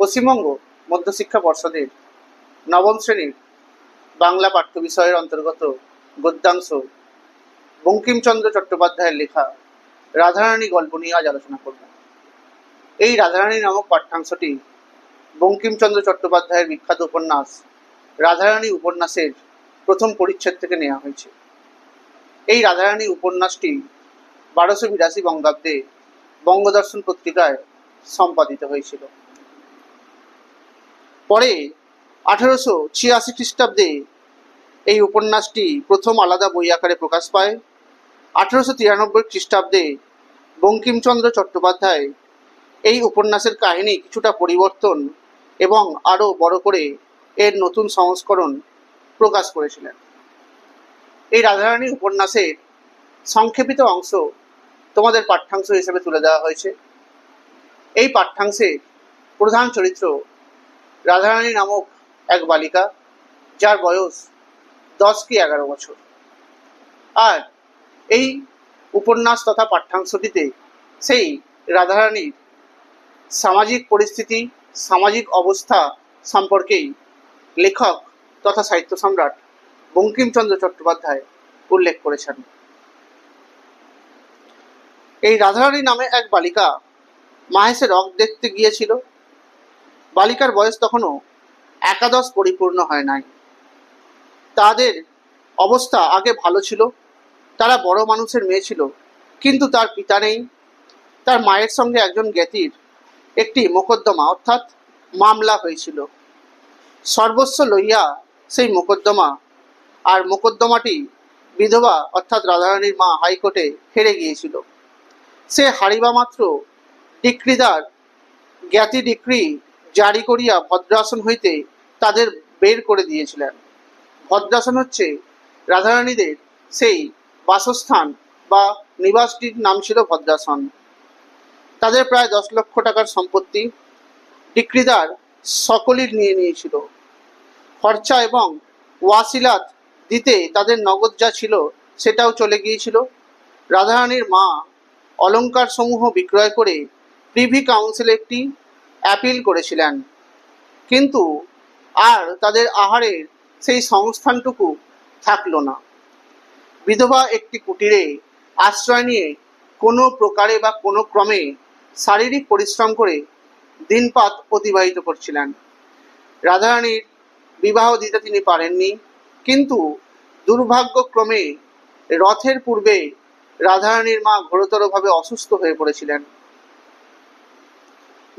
পশ্চিমবঙ্গ মধ্যশিক্ষা পর্ষদের নবম শ্রেণির বাংলা পাঠ্য বিষয়ের অন্তর্গত গদ্যাংশ বঙ্কিমচন্দ্র চট্টোপাধ্যায়ের লেখা রাধারানী গল্প নিয়ে আজ আলোচনা করব। এই রাধারানী নামক পাঠ্যাংশটি বঙ্কিমচন্দ্র চট্টোপাধ্যায়ের বিখ্যাত উপন্যাস রাধারানী উপন্যাসের প্রথম পরিচ্ছেদ থেকে নেওয়া হয়েছে। এই রাধারানী উপন্যাসটি বারোশো বিরাশি বঙ্গাব্দে বঙ্গদর্শন পত্রিকায় সম্পাদিত হয়েছিল। পরে আঠারোশো ছিয়াশি খ্রিস্টাব্দে এই উপন্যাসটি প্রথম আলাদা বই আকারে প্রকাশ পায়। আঠারোশো তিরানব্বই খ্রিস্টাব্দে বঙ্কিমচন্দ্র চট্টোপাধ্যায় এই উপন্যাসের কাহিনী কিছুটা পরিবর্তন এবং আরও বড় করে এর নতুন সংস্করণ প্রকাশ করেছিলেন। এই রাধারানী উপন্যাসের সংক্ষেপিত অংশ তোমাদের পাঠ্যাংশ হিসেবে তুলে দেওয়া হয়েছে। এই পাঠ্যাংশে প্রধান চরিত্র রাধারানী নামক এক বালিকা, যার বয়স দশ কি এগারো বছর। আর এই উপন্যাস তথা পাঠ্যাংশটিতে সেই রাধারানীর সামাজিক পরিস্থিতি, সামাজিক অবস্থা সম্পর্কেই লেখক তথা সাহিত্য সম্রাট বঙ্কিমচন্দ্র চট্টোপাধ্যায় উল্লেখ করেছেন। এই রাধারানী নামে এক বালিকা মাহেশের রক দেখতে গিয়েছিল। বালিকার বয়স তখনও একাদশ পরিপূর্ণ হয় নাই। তাদের অবস্থা আগে ভালো ছিল, তারা বড় মানুষের মেয়ে ছিল, কিন্তু তার পিতা নেই। তার মায়ের সঙ্গে একজন জ্ঞাতির একটি মোকদ্দমা, অর্থাৎ মামলা হয়েছিল। সর্বস্ব লইয়া সেই মোকদ্দমা আর মোকদ্দমাটি বিধবা, অর্থাৎ রাধারানীর মা হাইকোর্টে হেরে গিয়েছিল। সে হারিবা মাত্র ডিক্রিদার, জ্ঞাতি ডিক্রি জারি করিয়া ভদ্রাসন হইতে তাদের বের করে দিয়েছিলেন। ভদ্রাসন হচ্ছে রাধারানীদের সেই বাসস্থান বা নিবাসটির নাম ছিল ভদ্রাসন। তাদের প্রায় দশ লক্ষ টাকার সম্পত্তি ডিক্রিদার সকলই নিয়ে নিয়েছিল। খরচা এবং ওয়াসিলাত দিতে তাদের নগদ যা ছিল সেটাও চলে গিয়েছিল। রাধারানীর মা অলংকার সমূহ বিক্রয় করে প্রিভি কাউন্সিলে একটি অ্যাপিল করেছিলেন। কিন্তু আর তাদের আহারের সেই সংস্থানটুকু থাকল না। বিধবা একটি কুটিরে আশ্রয় নিয়ে কোনো প্রকারে বা কোনো ক্রমে শারীরিক পরিশ্রম করে দিনপাত অতিবাহিত করছিলেন। রাধারানীর বিবাহ দিতে তিনি পারেননি, কিন্তু দুর্ভাগ্যক্রমে রথের পূর্বে রাধারানীর মা ঘোরতরভাবে অসুস্থ হয়ে পড়েছিলেন।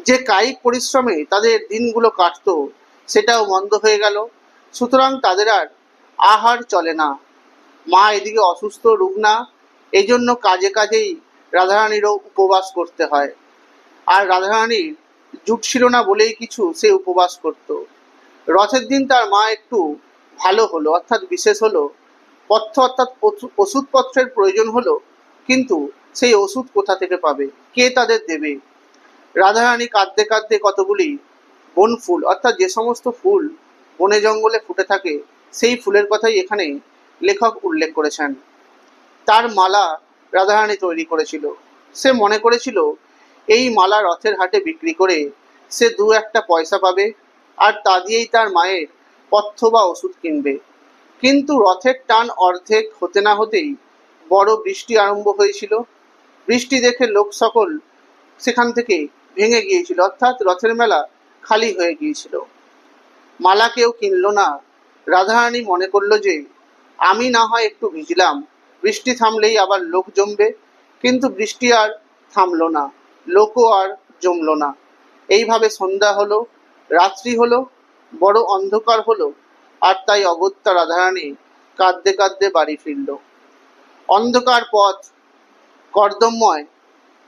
যে কায়িক পরিশ্রমে তাদের দিনগুলো কাটতো, সেটাও বন্ধ হয়ে গেল। সুতরাং তাদের আর আহার চলে না। মা এদিকে অসুস্থ, রুগ্না এই জন্য কাজে কাজেই রাধারানীরও উপবাস করতে হয়। আর রাধারানীর জুট ছিল না বলেই কিছু সে উপবাস করত। রথের দিন তার মা একটু ভালো হলো, অর্থাৎ বিশেষ হলো, পথ্য অর্থাৎ ওষুধপত্রের প্রয়োজন হলো, কিন্তু সেই ওষুধ কোথা থেকে পাবে? কে তাদের দেবে? রাধারানী কাঁদতে কাঁদতে কতগুলি বন ফুল, অর্থাৎ যে সমস্ত ফুল বনে জঙ্গলে ফুটে থাকে, সেই ফুলের কথাই এখানে লেখক উল্লেখ করেছেন। তার মালা রাধারানী তৈরি করেছিল। সে মনে করেছিল, এই মালা রথের হাটে বিক্রি করে সে দু একটা পয়সা পাবে, আর তা দিয়েই তার মায়ের পথ্য বা ওষুধ কিনবে। কিন্তু রথের টান অর্ধেক হতে না হতেই বড় বৃষ্টি আরম্ভ হয়েছিল। বৃষ্টি দেখে লোক সকল সেখান থেকে ভেঙে গিয়েছিল, অর্থাৎ রথের মেলা খালি হয়ে গিয়েছিল। মালা কেউ কিনলো না। রাধারানী মনে করল যে, আমি না হয় একটু ভিজলাম। বৃষ্টি থামলেই আবার লোক জমবে, কিন্তু বৃষ্টি আর থামলো না, লোকও আর জমলো না। এইভাবে সন্ধ্যা হলো, রাত্রি হলো, বড় অন্ধকার হলো, আর তাই অগত্যা রাধারানী কাঁদতে কাঁদতে বাড়ি ফিরল। অন্ধকার পথ, কর্দমময়,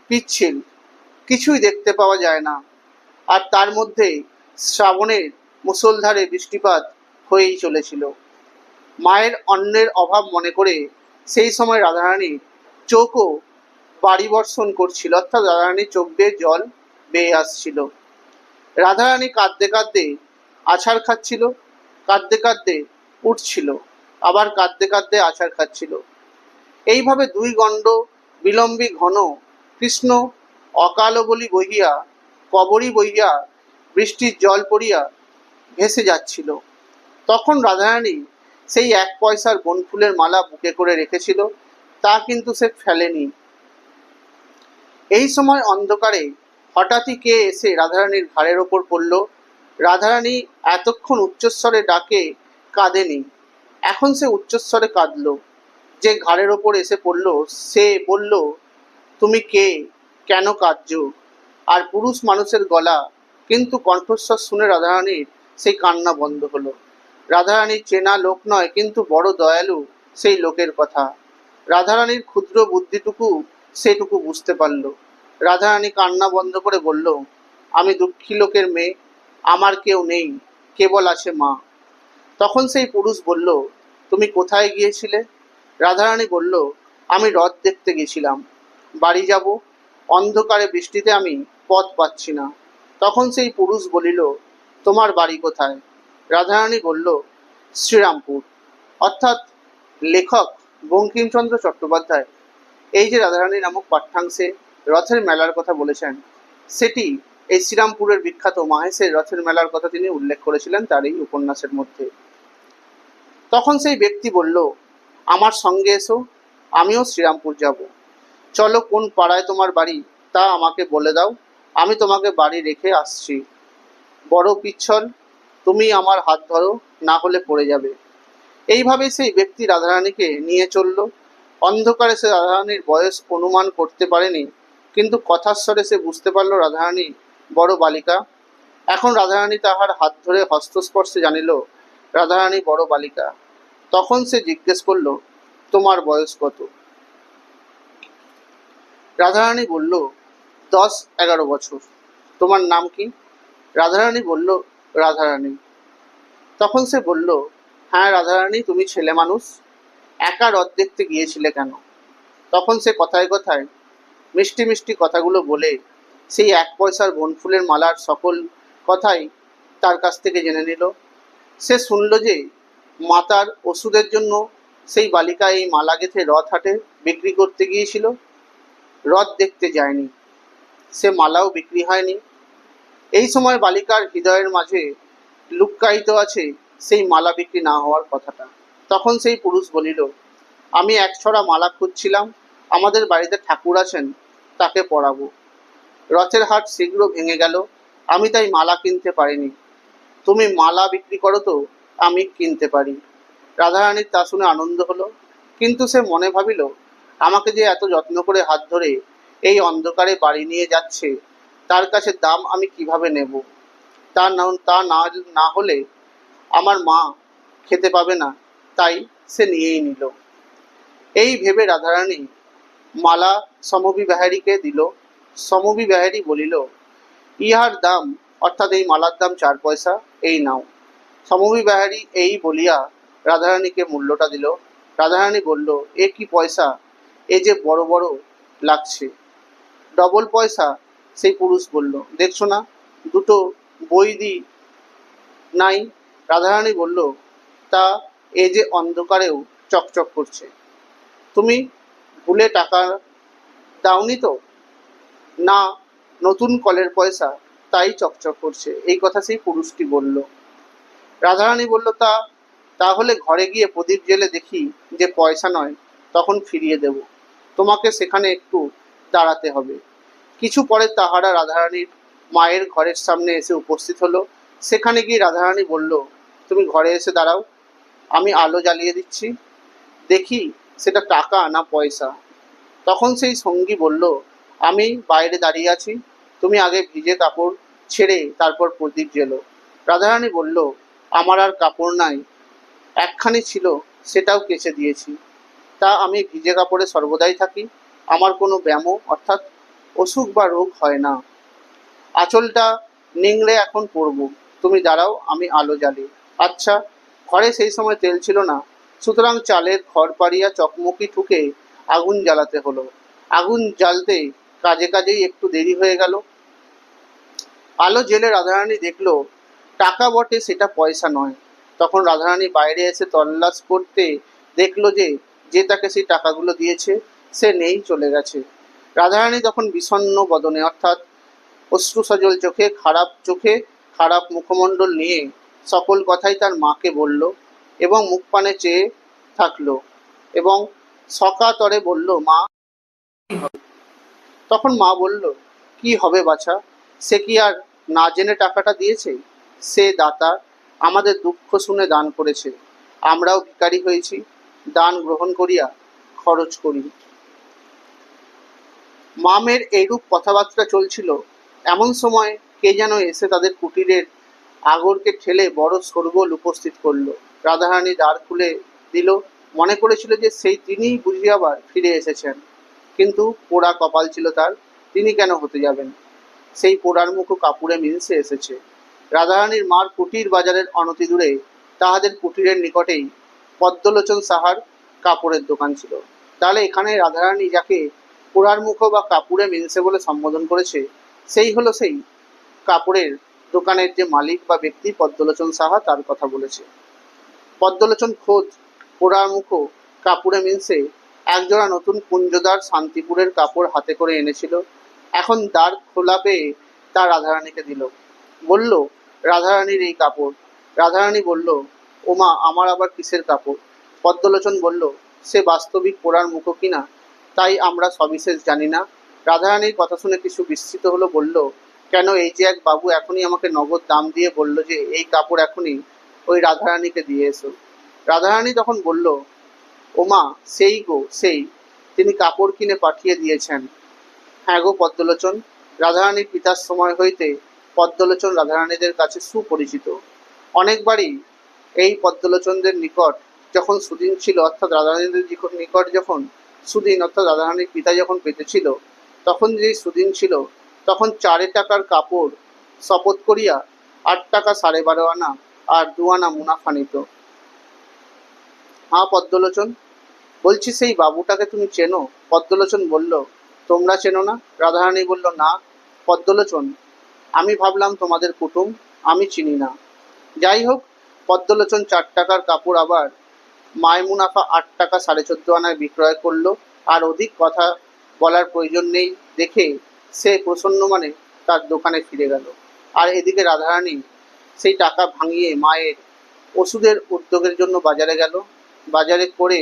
পিচ্ছিল। কিছুই দেখতে পাওয়া যায় না। আর তার মধ্যে শ্রাবণের মুষলধারে বৃষ্টিপাত হয়েই চলেছিল। মায়ের অন্নের অভাব মনে করে সেই সময় রাধারানী চোখও বাড়ি বর্ষণ করছিল, অর্থাৎ রাধারানীর চোখ বেয়ে জল বেয়ে আসছিল। রাধারানী কাঁদতে কাঁদতে আছাড় খাচ্ছিল, কাঁদতে কাঁদতে উঠছিল, আবার কাঁদতে কাঁদতে আছাড় খাচ্ছিল। এইভাবে দুই গণ্ড বিলম্বী ঘন কৃষ্ণ অকাল বলি বহিয়া, কবরী বহিয়া, বৃষ্টির জল পড়িয়া ভেসে যাচ্ছিল। তখন রাধারানী সেই এক পয়সার বনফুলের মালা বুকে করে রেখেছিল, তা কিন্তু সে ফেলেনি। এই সময় অন্ধকারে হঠাৎই কে এসে রাধারানীর ঘাড়ের ওপর পড়ল। রাধারানী এতক্ষণ উচ্চস্বরে ডাকে, কাঁদেনি। এখন সে উচ্চস্বরে কাঁদল। যে ঘাড়ের ওপর এসে পড়ল, সে বলল, তুমি কে? কেন কাঁদছো? আর পুরুষ মানুষের গলা, কিন্তু কণ্ঠস্বর শুনে রাধারানীর সেই কান্না বন্ধ হলো। রাধারানীর চেনা লোক নয়, কিন্তু বড় দয়ালু সেই লোকের কথা। রাধারানীর ক্ষুদ্র বুদ্ধিটুকু সেটুকু বুঝতে পারল। রাধারানী কান্না বন্ধ করে বলল, আমি দুঃখী লোকের মেয়ে, আমার কেউ নেই, কেবল আছে মা। তখন সেই পুরুষ বলল, তুমি কোথায় গিয়েছিলে? রাধারানী বলল, আমি রথ দেখতে গেছিলাম। বাড়ি যাব অন্ধকারে বৃষ্টিতে আমি পথ পাচ্ছি না। তখন সেই পুরুষ বলিল, তোমার বাড়ি কোথায়? রাধারানী বলল, শ্রীরামপুর। অর্থাৎ লেখক বঙ্কিমচন্দ্র চট্টোপাধ্যায় এই যে রাধারানী নামক পাঠ্যাংশে রথের মেলার কথা বলেছেন, সেটি এই শ্রীরামপুরের বিখ্যাত মাহেশের রথের মেলার কথা তিনি উল্লেখ করেছিলেন তার এই উপন্যাসের মধ্যে। তখন সেই ব্যক্তি বলল, আমার সঙ্গে এসো, আমিও শ্রীরামপুর যাব। চলো কোন পাড়ায় তোমার বাড়ি, তা আমাকে বলে দাও। আমি তোমাকে বাড়ি রেখে আসছি। বড় পিচ্ছল তুমি আমার হাত ধরো, না হলে পড়ে যাবে। এইভাবে সেই ব্যক্তি রাধারানীকে নিয়ে চলল। অন্ধকারে সে রাধারানীর বয়স অনুমান করতে পারেনি, কিন্তু কথার স্বরে সে বুঝতে পারল, রাধারানী বড় বালিকা। এখন রাধারানী তাহার হাত ধরে হস্তস্পর্শে জানিল, রাধারানী বড় বালিকা। তখন সে জিজ্ঞেস করল, তোমার বয়স কত? রাধারানী বলল, দশ, এগারো বছর। তোমার নাম কি? রাধারানী বলল, রাধারানী। তখন সে বলল হ্যাঁ রাধারানী, তুমি ছেলে মানুষ। একা রথ দেখতে গিয়েছিলে কেন? তখন সে কথায় কথায় মিষ্টি মিষ্টি কথাগুলো বলে সেই এক পয়সার বনফুলের মালার সকল কথাই তার কাছ থেকে জেনে নিল। সে শুনল যে মাতার ওষুধের জন্য সেই বালিকা এই মালা গেঁথে রথ হাটে বিক্রি করতে গিয়েছিল। রথ দেখতে যায়নি। সে মালাও বিক্রি হয়নি। এই সময় বালিকার হৃদয়ের মাঝে লুক্কায়িত আছে সেই মালা বিক্রি না হওয়ার কথাটা। তখন সেই পুরুষ বলিল, আমি এক ছড়া মালা খুঁজছিলাম। আমাদের বাড়িতে ঠাকুর আছেন, তাকে পরাবো। রথের হাট শীঘ্র ভেঙে গেল। আমি তাই মালা কিনতে পারিনি। তুমি মালা বিক্রি করো তো, আমি কিনতে পারি। রাধারানীর তা শুনে আনন্দ হলো, কিন্তু সে মনে ভাবিল আমাকে যে এত যত্ন করে হাত ধরে এই অন্ধকারে বাড়ি নিয়ে যাচ্ছে, তার কাছে দাম আমি কীভাবে নেব? তা না তা না না হলে আমার মা খেতে পাবে না, তাই সে নিয়েই নিল। এই ভেবে রাধারানী মালা সমবি বেহারিকে দিল। সমবি বেহারি বলিল, ইহার দাম, অর্থাৎ এই মালার দাম চার পয়সা, এই নাও। সমবি বেহারি এই বলিয়া রাধারানীকে মূল্যটা দিল। রাধারানী বলল, এ কি পয়সা? এ যে বড় বড় লাগছে। ডবল পয়সা, সেই পুরুষ বলল, দেখছ না, দুটো বই দি নাই রাধারানী বলল, তা এ যে অন্ধকারেও চকচক করছে। তুমি ভুলে টাকা দাওনি তো? না, নতুন কলের পয়সা, তাই চকচক করছে। এই কথা সেই পুরুষটি বলল। রাধারানী বলল, তা, তাহলে ঘরে গিয়ে প্রদীপ জেলে দেখি যে পয়সা নয়, তখন ফিরিয়ে দেব। তোমাকে সেখানে একটু দাঁড়াতে হবে। কিছু পরে তাহারা রাধারানীর মায়ের ঘরের সামনে এসে উপস্থিত হলো। সেখানে গিয়ে রাধারানী বলল, তুমি ঘরে এসে দাঁড়াও, আমি আলো জ্বালিয়ে দিচ্ছি। দেখি সেটা টাকা না পয়সা। তখন সেই সঙ্গী বলল, আমি বাইরে দাঁড়িয়ে আছি, তুমি আগে ভিজে কাপড় ছেড়ে তারপর প্রদীপ জেলো রাধারানী বলল, আমার আর কাপড় নাই, একখানি ছিল, সেটাও কেচে দিয়েছি। তা আমি ভিজে কাপড়ে সর্বদাই থাকি। আমার কোনো ব্যামো অর্থাৎ অসুখ বা রোগ হয় না। আঁচলটা নিংড়ে এখন পরব। তুমি দাঁড়াও, আমি আলো জ্বালি। আচ্ছা ঘরে সেই সময় তেল ছিল না। সুতরাং চালের খড় পাড়িয়া চকমকি ঠুকে আগুন জ্বালাতে হলো। আগুন জ্বালতে কাজে কাজেই একটু দেরি হয়ে গেল। আলো জেলে রাধারানী দেখল, টাকা বটে সেটা পয়সা নয়। তখন রাধারানী বাইরে এসে তল্লাশ করতে দেখল যে যে তাকে সেই টাকাগুলো দিয়েছে, সে নেই চলে গেছে। রাধারানী তখন বিষণ্ণ বদনে, অর্থাৎ অশ্রু সজল চোখে, খারাপ চোখে, খারাপ মুখমণ্ডল নিয়ে সকল কথাই তার মাকে বলল এবং মুখ পানে চেয়ে থাকল এবং সকাতরে বলল, মা, তখন মা বলল, কি হবে বাছা? সে কি আর না জেনে টাকাটা দিয়েছে? সে দাতা আমাদের দুঃখ শুনে দান করেছে। আমরাও ভিকারি হয়েছি। দান গ্রহণ করিয়া খরচ করি। মামের এইরূপ কথাবার্তা চলছিল। এমন সময় কে যেন এসে তাদের কুটিরের আগরকে ঠেলে বড় শোরগোল উপস্থিত করল। রাধারানী দ্বার খুলে দিল। মনে করেছিল যে সেই তিনিই বুঝি আবার ফিরে এসেছেন। কিন্তু পোড়া কপাল ছিল তার, তিনি কেন হতে যাবেন? সেই পোড়ার মুখো কাপুরে মিলসে এসেছে। রাধারানীর মার কুটির বাজারের অনতি দূরে তাহাদের কুটিরের নিকটেই পদ্মলোচন সাহার কাপড়ের দোকান ছিল। তাহলে এখানে রাধারানী যাকে পোড়ার মুখো বা কাপুরে মিলসে বলে সম্বোধন করেছে, সেই হলো সেই কাপড়ের দোকানের যে মালিক বা ব্যক্তি পদ্মলোচন সাহা তার কথা বলেছে। পদ্মলোচন খোঁজ পোড়ার মুখো কাপুরে মিলসে একজোড়া নতুন কুঞ্জদার শান্তিপুরের কাপড় হাতে করে এনেছিল। এখন দ্বার খোলা পেয়ে তা রাধারানীকে দিল। বলল, রাধারানীর এই কাপড়। রাধারানী বলল ওমা আমার আবার কিসের কাপড়? পদ্মলোচন বলল, সে বাস্তবিক পোড়ার মুখো কিনা তাই আমরা সবিশেষ জানি না। রাধারানীর কথা শুনে কিছু বিস্মিত হলো, বলল, কেন এই যে এক বাবু এখনই আমাকে নগদ দাম দিয়ে বলল যে এই কাপড় এখনই ওই রাধারানীকে দিয়ে এসো। রাধারানী তখন বলল ওমা সেই গো, সেই, তিনি কাপড় কিনে পাঠিয়ে দিয়েছেন। হ্যাঁ গো পদ্মলোচন, রাধারানীর পিতার সময় হইতে পদ্মলোচন রাধারানীদের কাছে সুপরিচিত। অনেকবারই এই পদ্মলোচনদের নিকট যখন সুদিন ছিল, অর্থাৎ রাধারানীদের নিকট- যখন সুদিন, অর্থাৎ রাধারানীর পিতা যখন পেতেছিল তখন যে সুদিন ছিল, তখন চারে টাকার কাপড় শপথ করিয়া আট টাকা সাড়ে বারো আনা আর দু আনা মুনাফা নিত হ্যাঁ পদ্মলোচন, বলছি, সেই বাবুটাকে তুমি চেনো? পদ্মলোচন বলল, তোমরা চেনো না? রাধারানী বলল, না, পদ্মলোচন, আমি ভাবলাম তোমাদের কুটুম, আমি চিনি না। যাই হোক পদ্মলোচন চার টাকার কাপড় আবার মায় মুনাফা আট টাকা সাড়ে চোদ্দ আনায় বিক্রয় করল। আর অধিক কথা বলার প্রয়োজন নেই দেখে সে প্রসন্ন মানে তার দোকানে ফিরে গেল। আর এদিকে রাধারানী সেই টাকা ভাঙিয়ে মায়ের ওষুধের উদ্যোগের জন্য বাজারে গেল। বাজারে করে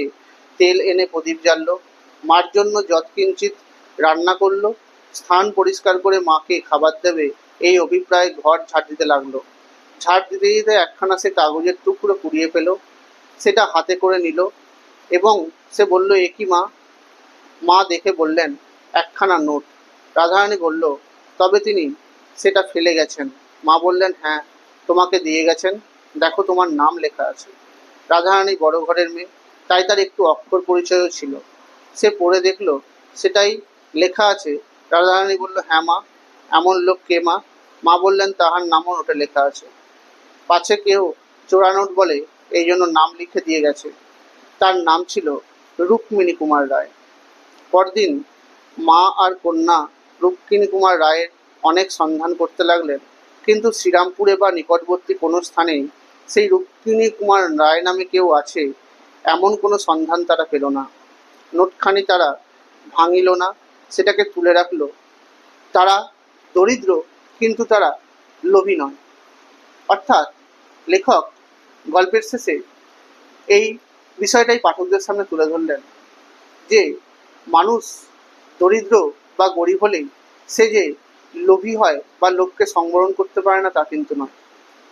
তেল এনে প্রদীপ জ্বাললো। মার জন্য যৎকিঞ্চিত রান্না করল। স্থান পরিষ্কার করে মাকে খাবার দেবে এই অভিপ্রায়ে ঘর ঝাড় দিতে লাগল। ঝাড় দিতে দিতে একখানা সে কাগজের টুকরো কুড়িয়ে পেল। সেটা হাতে করে নিল এবং সে বলল, এ কি মা? মা দেখে বললেন, একখানা নোট। রাধারানী বলল, তবে তিনি সেটা ফেলে গেছেন। মা বললেন হ্যাঁ তোমাকে দিয়ে গেছেন। দেখো তোমার নাম লেখা আছে। রাধারানী বড় ঘরের মেয়ে, তাই তার একটু অক্ষর পরিচয়ও ছিল। সে পড়ে দেখল, সেটাই লেখা আছে। রাধারানী বলল হ্যাঁ মা, এমন লোক কে মা? মা বললেন, তাহার নামও নোটে লেখা আছে। পাছে কেউ চোরানোট বলে এই জন্য নাম লিখে দিয়ে গেছে। তার নাম ছিল রুক্মিণী কুমার রায়। পরদিন মা আর কন্যা রুক্মিণী কুমার রায়ের অনেক সন্ধান করতে লাগলেন, কিন্তু শ্রীরামপুরে বা নিকটবর্তী কোনো স্থানেই সেই রুক্মিণী কুমার রায় নামে কেউ আছে, এমন কোনো সন্ধান তারা পেল না। নোটখানি তারা ভাঙিল না, সেটাকে তুলে রাখল। তারা দরিদ্র, কিন্তু তারা লোভী নয়। অর্থাৎ লেখক গল্পের শেষে এই বিষয়টাই পাঠকদের সামনে তুলে ধরলেন যে মানুষ দরিদ্র বা গরিব হলেই সে যে লোভী হয় বা লোককে সংবরণ করতে পারে না তা কিন্তু নয়।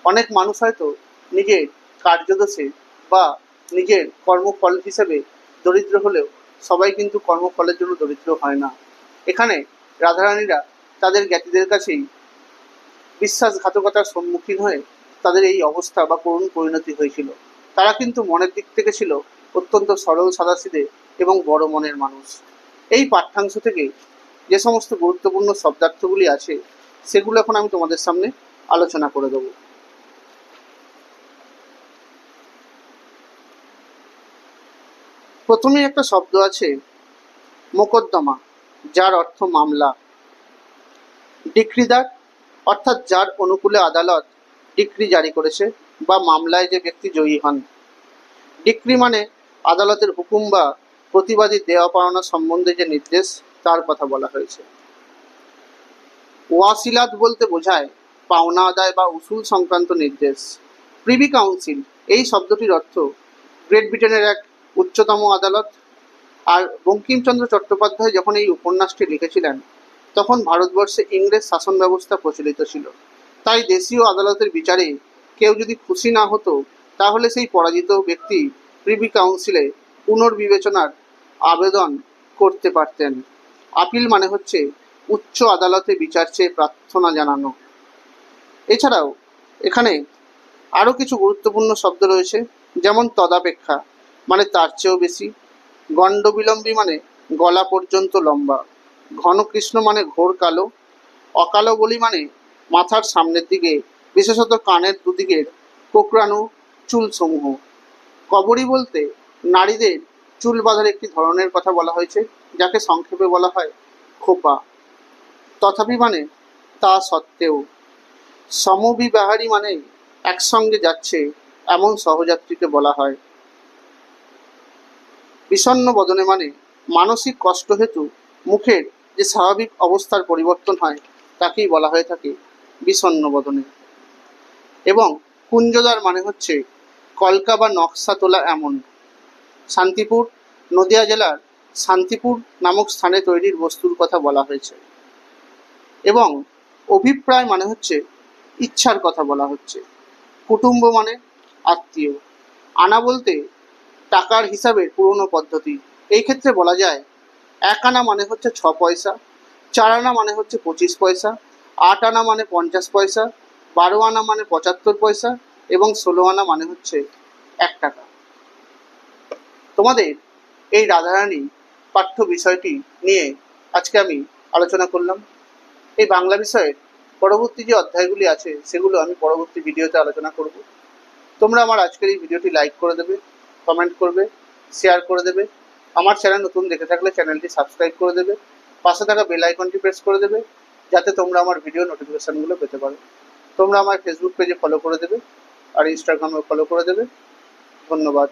অনেক মানুষ হয়তো নিজের কার্যদোষে বা নিজের কর্মফল হিসেবে দরিদ্র হলেও সবাই কিন্তু কর্মফলের জন্য দরিদ্র হয় না। এখানে রাধারানীরা তাদের জ্ঞাতিদের কাছেই বিশ্বাসঘাতকতার সম্মুখীন হয়ে তাদের এই অবস্থা বা করুণ পরিণতি হয়েছিল। তারা কিন্তু মনের দিক থেকে ছিল অত্যন্ত সরল সাদাসিদে এবং বড় মনের মানুষ। এই পাঠ্যাংশ থেকে যে সমস্ত গুরুত্বপূর্ণ শব্দার্থগুলি আছে, সেগুলো এখন আমি তোমাদের সামনে আলোচনা করে দেব। প্রথমে একটা শব্দ আছে, মোকদ্দমা, যার অর্থ মামলা। ডিক্রিদার, অর্থাৎ যার অনুকূলে আদালত ডিক্রি জারি করেছে বা মামলায় যে ব্যক্তি জয়ী হন। ডিক্রি মানে আদালতের হুকুম বা প্রতিবাদী দেওয়া পাওনা সম্বন্ধে যে নির্দেশ, তার কথা বলা হয়েছে। ওয়াসিলাত বলতে বোঝায় পাওনা আদায় বা উসুল সংক্রান্ত নির্দেশ। প্রিভি কাউন্সিল এই শব্দটির অর্থ গ্রেট ব্রিটেনের এক উচ্চতম আদালত। আর বঙ্কিমচন্দ্র চট্টোপাধ্যায় যখন এই উপন্যাসটি লিখেছিলেন, তখন ভারতবর্ষে ইংরেজ শাসন ব্যবস্থা প্রচলিত ছিল। তাই দেশীয় আদালতের বিচারে কেউ যদি খুশি না হতো, তাহলে সেই পরাজিত ব্যক্তি প্রিভি কাউন্সিলে পুনর্বিবেচনার আবেদন করতে পারতেন। আপিল মানে হচ্ছে উচ্চ আদালতে বিচার চেয়ে প্রার্থনা জানানো। এছাড়াও, এখানে আরও কিছু গুরুত্বপূর্ণ শব্দ রয়েছে, যেমন তদাপেক্ষা মানে তার চেয়েও বেশি। গণ্ডবিলম্বী মানে গলা পর্যন্ত লম্বা। ঘনকৃষ্ণ মানে ঘোর কালো। অকালো বলি মানে মাথার সামনের দিকে, বিশেষত কানের দুদিকের কোকড়ানো চুলসমূহ। কবরী বলতে নারীদের চুল বাঁধার একটি ধরনের কথা বলা হয়েছে, যাকে সংক্ষেপে বলা হয় খোপা। তথাপি মানে তা সত্ত্বেও। সমবিবাহারী মানে একসঙ্গে যাচ্ছে, এমন সহযাত্রীকে বলা হয়। বিষণ্ণ বদনে মানে মানসিক কষ্ট হেতু মুখের যে স্বাভাবিক অবস্থার পরিবর্তন হয়, তাকেই বলা হয়ে থাকে বিষণ্ণ বদনে। এবং কুঞ্জদার মানে হচ্ছে কলকা বা নকশা তোলা এমন। শান্তিপুর, নদিয়া জেলার শান্তিপুর নামক স্থানে তৈরির বস্তুর কথা বলা হয়েছে। এবং অভিপ্রায় মানে হচ্ছে ইচ্ছার কথা বলা হচ্ছে। কুটুম্ব মানে আত্মীয়। আনা বলতে টাকার হিসাবে পুরনো পদ্ধতি। এই ক্ষেত্রে বলা যায়, এক আনা মানে হচ্ছে ছ পয়সা, চার আনা মানে হচ্ছে পঁচিশ পয়সা আট আনা মানে পঞ্চাশ পয়সা, বারো আনা মানে পঁচাত্তর পয়সা এবং ষোলো আনা মানে হচ্ছে এক টাকা। তোমাদের এই রাধারানী পাঠ্য বিষয়টি নিয়ে আজকে আমি আলোচনা করলাম। এই বাংলা বিষয়ের পরবর্তী যে অধ্যায়গুলি আছে, সেগুলো আমি পরবর্তী ভিডিওতে আলোচনা করব। তোমরা আমার আজকের এই ভিডিওটি লাইক করে দেবে, কমেন্ট করবে, শেয়ার করে দেবে। আমার চ্যানেল নতুন দেখে থাকলে চ্যানেলটি সাবস্ক্রাইব করে দেবে। পাশে থাকা বেল আইকনটি প্রেস করে দেবে। যাতে তোমরা আমার ভিডিও নোটিফিকেশানগুলো পেতে পারো। তোমরা আমার ফেসবুক পেজে ফলো করে দেবে, আর ইনস্টাগ্রামে ফলো করে দেবে। ধন্যবাদ।